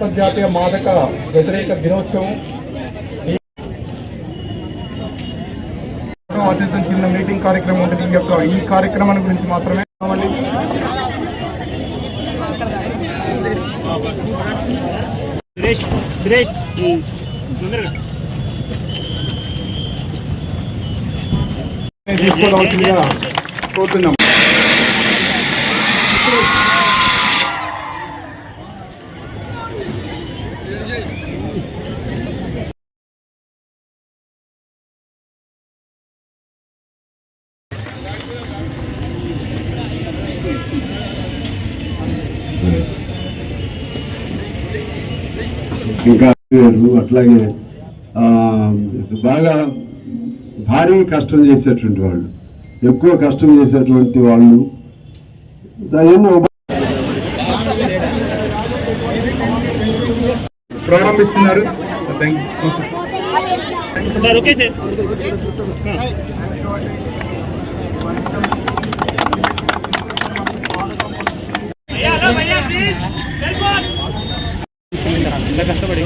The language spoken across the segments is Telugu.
అంతర్జాతీయ మాదక వ్యతిరేక దినోత్సవం. అత్యంత చిన్న మీటింగ్ కార్యక్రమం ఉంటుంది. ఈ యొక్క ఈ కార్యక్రమాల గురించి మాత్రమే కావాలి తీసుకోవాల్సిందిగా కోరుతున్నాం. ఇంకా అట్లాగే ఆ, బాగా భారీ కష్టం చేసేటువంటి వాళ్ళు ఎక్కువ కష్టం చేసేటువంటి వాళ్ళు. ఎన్నో ప్రారంభిస్తున్నారు. సార్ ఓకే సార్ ఎంత కష్టపడి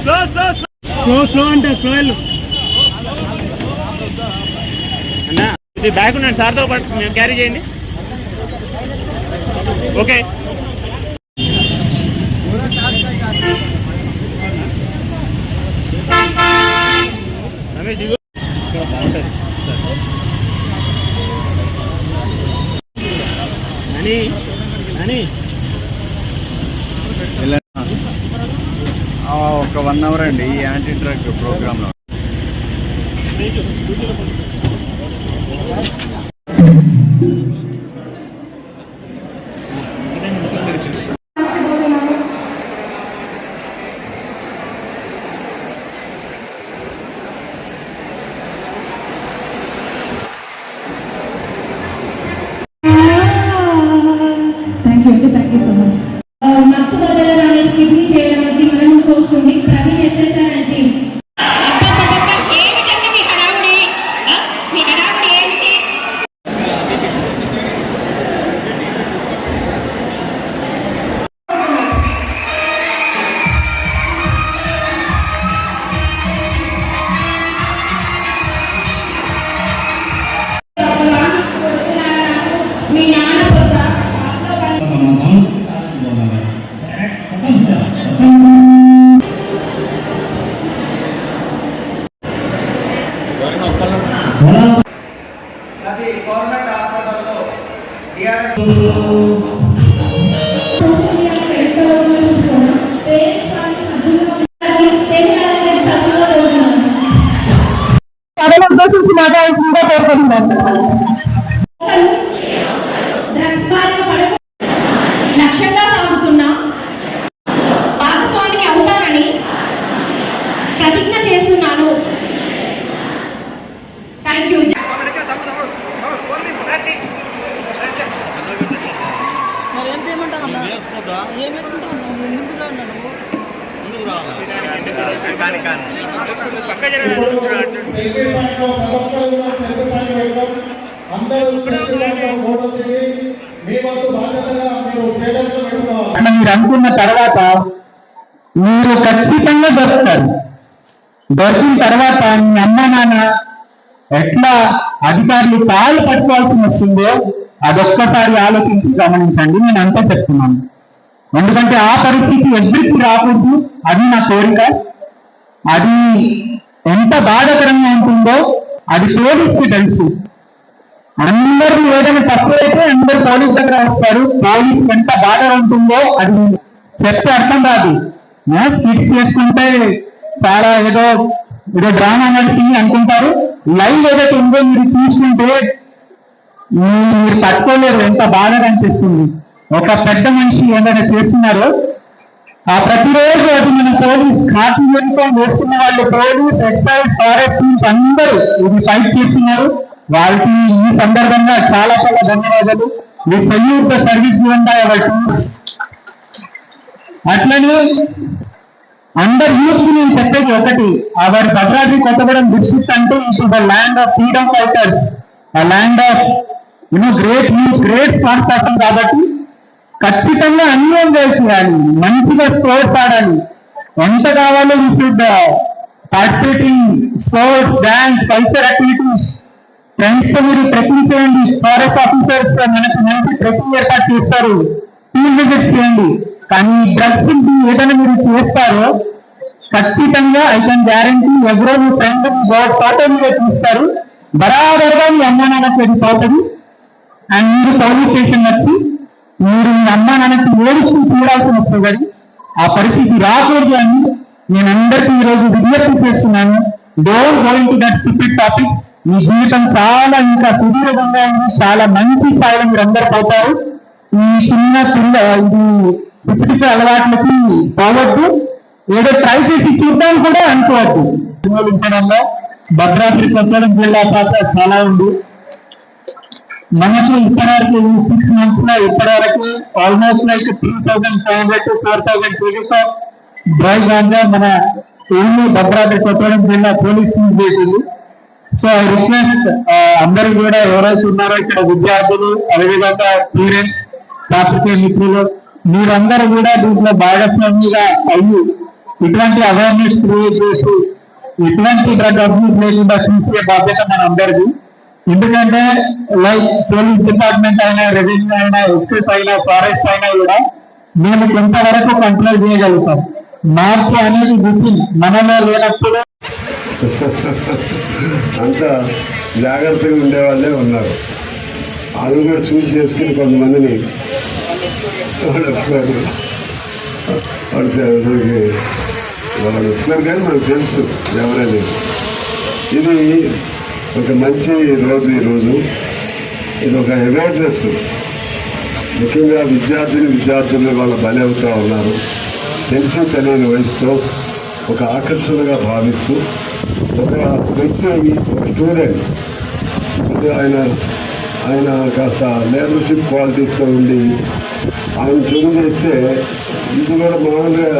స్లో స్లో స్లో స్లో అంటే స్లో వెళ్ళు అన్నా ఇది బ్యాగ్ ఉన్నాడు సార్తో పాటు మేము క్యారీ చేయండి. ఓకే అని అని. ఒక వన్ అవర్ అండి ఈ anti drug program thank you drugs బారిన పడక లక్ష్యంగా సాగుతున్న భాగస్వామిని అవుతానని ప్రతిజ్ఞ చేస్తున్నాను. థ్యాంక్ యూ మరి ఏం చేయమంటావు అన్న? ఏం వేసుకుంటావు అన్న? నువ్వు ముందుకు రా మీరు అనుకున్న తర్వాత మీరు ఖచ్చితంగా దొరుకుతారు. దొరికిన తర్వాత మీ అమ్మ నాన్న ఎట్లా అధికారులు కాళ్ళు పట్టుకోవాల్సి వస్తుందో అదొక్కసారి ఆలోచించి గమనించండి. నేను అంతా చెప్తున్నాను. ఎందుకంటే ఆ పరిస్థితి ఎవ్వరికి రాకూడదు. అది నా కోరిక. అది ఎంత బాధకరంగా ఉంటుందో అది పోలీసుకి తెలుసు. అందరూ ఏదైనా తక్కువైతే అందరు పోలీస్ దగ్గర వస్తారు. పోలీస్ ఎంత బాధ ఉంటుందో అది చెప్తే అర్థం కాదు. స్కిట్స్ చేసుకుంటే చాలా ఏదో ఏదో డ్రామా నడిచింది అనుకుంటారు. లైవ్ ఏదైతే ఉందో మీరు చూసుకుంటే మీరు తట్టుకోలేరు. ఎంత బాధగా అనిపిస్తుంది. ఒక పెద్ద మనిషి ఏదైనా చేస్తున్నారో ఆ ప్రతిరోజు అది మన పోలీస్ కాఫీ యూనిఫామ్ వేసుకున్న వాళ్ళు పోలీస్ ఎక్సైజ్ ఫారెస్ట్ టీమ్స్ అందరూ ఇది ఫైట్ చేస్తున్నారు. వాళ్ళకి ఈ సందర్భంగా చాలా చాలా ధన్యవాదాలు. మీ సల్యూట్ సర్వీస్ గివెన్ బై అట్లనే అందరు యూత్ నేను చెప్పేది ఒకటి అవర్ భద్రాద్రి కొత్తగూడెం డిస్ట్రిక్ట్ అంటే it the land of freedom fighters. Land of you know great great smart person కాబట్టి ఖచ్చితంగా అన్యం చేసి కానీ మంచిగా స్కోర్స్ ఆడాలి ఎంత కావాలో ఈ should participating sports dance culture activities ఫ్రెండ్స్తో మీరు ట్రెక్కింగ్ చేయండి ఫారెస్ట్ ఆఫీసర్స్ మనకి మంచి ట్రెక్కింగ్ ఏర్పాటు చేస్తారు. ఫీల్డ్ విజిట్ చేయండి. కానీ డ్రగ్స్ ఏదైనా మీరు చేస్తారో ఖచ్చితంగా ఐ కెన్ గ్యారంటీ ఎవరో మీ ఫ్రెండ్ ఫోటో మీద చూస్తారు. బరాబర్గా మీ అమ్మ నాన్నకి పోతుంది. అండ్ మీరు పోలీస్ స్టేషన్ వచ్చి మీరు మీ అమ్మ నాన్నకి ఏడుస్తూ చూడాల్సి వస్తుంది ఆ పరిస్థితి రాకూడదు అని నేను అందరికీ ఈరోజు విజ్ఞప్తి చేస్తున్నాను. Don't going to that stupid topic మీ జీవితం చాలా ఇంకా సుదీర్ఘంగా ఉంది. చాలా మంచి స్థాయిలో మీరు అందరు పోతారు. ఈ చిన్న పిల్ల ఇది పిచ్చి పిచ్చి అలవాట్లకి పోవద్దు. ఏదో ట్రై చేసి చూద్దాం కూడా అనుకోవద్దు. నిర్మూలించడంలో భద్రాద్రి కొత్తగూడెం జిల్లా పాత్ర చాలా ఉంది. మనకి ఇప్పటివరకు సిక్స్ మంత్స్లో ఇప్పటివరకు almost like three thousand five hundred to four thousand kgs of dry ganja మన ఊళ్ళో భద్రాద్రి కొత్తగూడెం జిల్లా పోలీస్ చేసింది. సో ఐ రిక్వెస్ట్ అందరూ కూడా ఎవరైతే ఉన్నారో ఇక్కడ విద్యార్థులు అదేవిధంగా పేరెంట్స్ పాత్రికేయ మిత్రులు మీరందరూ కూడా దీంట్లో భాగస్వామిగా అయ్యి ఇటువంటి అవేర్నెస్ క్రియేట్ చేసి ఇటువంటి డ్రగ్ అబ్యూస్ లేకుండా చూసే బాధ్యత మనందరిది. ఎందుకంటే లైక్ పోలీస్ డిపార్ట్మెంట్ అయినా రెవెన్యూ అయినా ఎక్సైజ్ అయినా ఫారెస్ట్ అయినా కూడా మేము కొంతవరకు కంట్రోల్ చేయగలుగుతాం. మార్పు అనేది వితిన్ మనలో లేనప్పుడు. అంత జాగ్రత్తగా ఉండేవాళ్ళే ఉన్నారు. అది కూడా చూసి చేసుకుని కొంతమందిని వాళ్ళు వాళ్ళు వాళ్ళు కానీ మనకు తెలుసు ఎవరని ఇది ఒక మంచి రోజు ఈరోజు ఇది ఒక అవేర్నెస్ ముఖ్యంగా విద్యార్థిని విద్యార్థులు వాళ్ళ బలి అవుతూ ఉన్నారు. తెలిసి తెలియని వయసుతో ఒక ఆకర్షణగా భావిస్తూ ఒక వ్యక్తి ఒక స్టూడెంట్ అంటే ఆయన ఆయన కాస్త లీడర్షిప్ క్వాలిటీస్తో ఉండి ఆయన చెడు చేస్తే ఇది కూడా మామూలుగా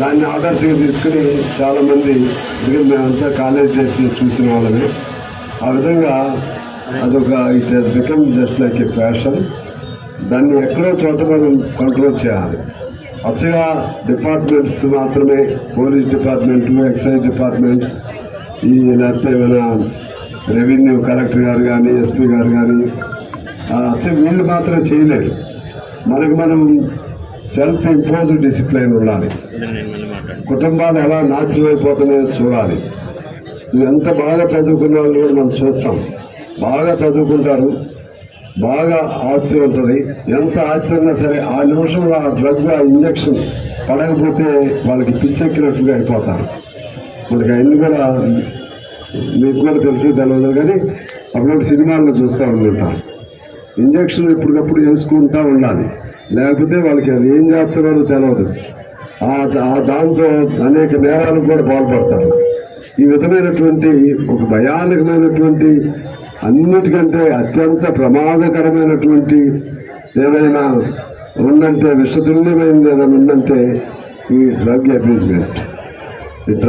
దాన్ని ఆదర్శంగా తీసుకుని చాలామంది ఎందుకంటే మేమంతా కాలేజ్ చేసి చూసిన వాళ్ళమే. ఆ విధంగా అదొక it he's become just like a fashion దాన్ని ఎక్కడో చోట మనం కంట్రోల్ చేయాలి. పచ్చగా డిపార్ట్మెంట్స్ మాత్రమే పోలీస్ డిపార్ట్మెంట్లు ఎక్సైజ్ డిపార్ట్మెంట్స్ ఈ లేకపోతే ఏమైనా రెవెన్యూ కలెక్టర్ గారు కానీ ఎస్పీ గారు కానీ అచ్చే వీళ్ళు మాత్రం చేయలేరు. మనకు మనం సెల్ఫ్ ఇంపోజ్ డిసిప్లైన్ ఉండాలి కుటుంబాలు ఎలా నాశనం అయిపోతున్నాయో చూడాలి. ఎంత బాగా చదువుకున్న వాళ్ళు కూడా మనం చూస్తాం. బాగా చదువుకుంటారు. బాగా ఆస్తి ఉంటుంది. ఎంత ఆస్తి ఉన్నా సరే ఆ నిమిషంలో ఆ డ్రగ్ ఆ ఇంజక్షన్ పడకపోతే వాళ్ళకి పిచ్చెక్కినట్టుగా అయిపోతారు. మనకి అన్ని కూడా మీకు కూడా తెలిసి తెలియదు కానీ అప్పుడప్పుడు సినిమాల్లో చూస్తూ ఉంటుంటాం ఇంజక్షన్ ఎప్పటికప్పుడు వేసుకుంటూ ఉండాలి. లేకపోతే వాళ్ళకి అది ఏం చేస్తున్నారో తెలియదు దాంతో అనేక నేరాలకు కూడా పాల్పడతారు. ఈ విధమైనటువంటి ఒక భయానకమైనటువంటి అన్నిటికంటే అత్యంత ప్రమాదకరమైనటువంటి ఏదైనా ఉందంటే విషతుల్యమైనది ఏదైనా ఉందంటే ఈ డ్రగ్ అబ్యూజ్మెంట్. ఈ డ్రగ్